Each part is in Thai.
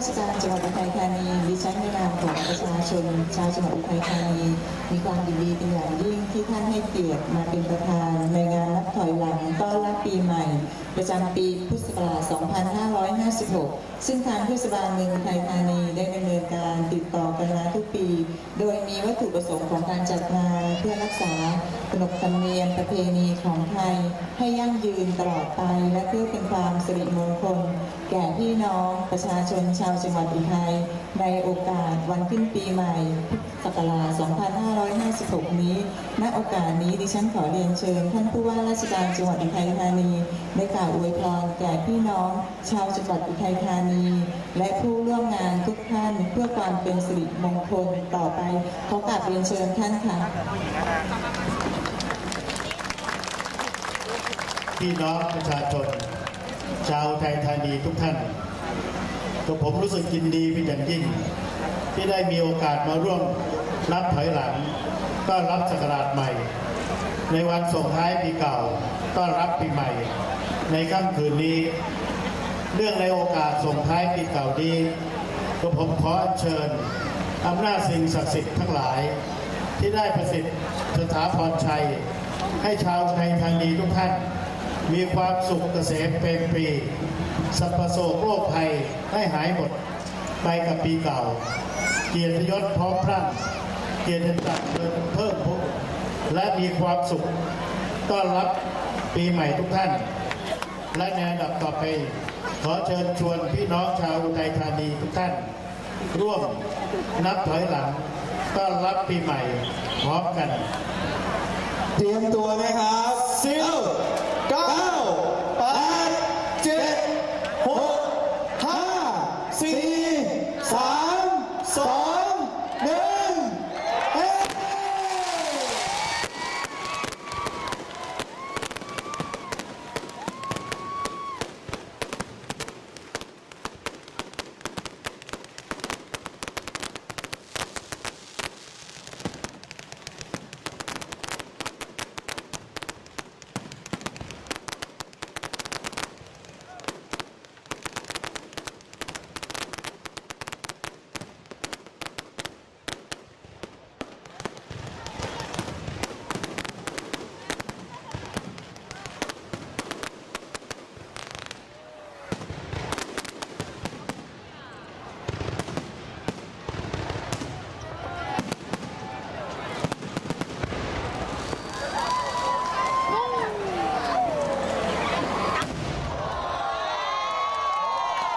ราชการจังหวัดอุทัยธานีดิฉันในนามของประชาชนชาวจังหวัดอุทัยธานีมีความยินดีเป็นอย่างยิ่งที่ท่านให้เกียรติมาเป็นประธานในงานนับถอยหลังต้อนรับปีใหม่ ประจำปีพุทธศักราช 2556 ซึ่งทางเทศบาลเมืองอุทัยธานีได้ดำเนินการติดต่อกันมาทุกปี โดยมีวัตถุประสงค์ของการจัดงานเพื่อรักษาขนบธรรมเนียมประเพณีของไทยให้ยั่งยืนตลอดไปและเพื่อเป็นความสิริมงคล แก่พี่น้องประชาชนชาวจังหวัดอุทัยในโอกาสวันขึ้นปีใหม่พุทธศักราช 2556 นี้ ณ โอกาสนี้ดิฉันขอเรียนเชิญ ท่านผู้ว่าราชการจังหวัดอุทัยธานีได้กล่าวอวยพรแก่พี่น้อง ชาวจังหวัดอุทัยธานี และผู้ร่วมงานทุกท่านเพื่อความเป็นสิริมงคลต่อไปขอกราบเรียนเชิญท่านค่ะพี่น้องประชาชน ชาวไทยธานีทุกท่านตัวผมรู้สึกยินดีเป็นอย่างยิ่ง ที่ได้มีโอกาสมาร่วมนับถอยหลังต้อนรับศักราชใหม่ ในวันส่งท้ายปีเก่าต้อนรับปีใหม่ ในค่ำคืนนี้ เรื่องในโอกาสส่งท้ายปีเก่านี้ตัวผมขออัญเชิญอำนาจสิ่งศักดิ์สิทธิ์ทั้งหลาย ที่ได้ประสิทธิ์สถาพรชัย ให้ชาวไทยธานีทุกท่าน มีความสุขเกษมเปรมปรีสัพพโศกโรคภัยให้หายหมด ไปกับปีเก่า เกียรติยศพร้อมพรั่งเกียรติศักดิ์เพิ่มเพิ่มและมีความสุข ต้อนรับปีใหม่ทุกท่าน และในอันดับต่อไป ขอเชิญชวนพี่น้องชาวอุทัยธานีทุกท่าน ร่วมนับถอยหลัง ต้อนรับปีใหม่พร้อมกัน เตรียมตัวนะครับเก้าแปดเจ็ดหกห้าสี่สามสองหนึ่งเฮ้ย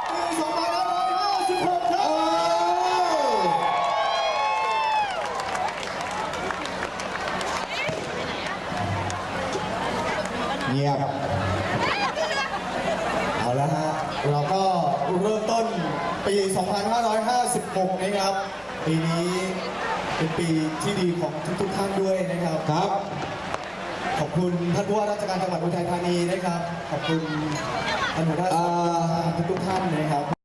ปี2556ครับ เงียบเอาละฮะเราก็เริ่มต้นปี 2556นะครับ ปีนี้เป็นปีที่ดีของทุกๆท่านด้วยนะครับครับ ขอบคุณท่านผู้ว่าราชการจังหวัดอุทัยธานีนะครับ ขอบคุณท่านหัวหน้าส่วนราชการทุกๆท่านนะครับ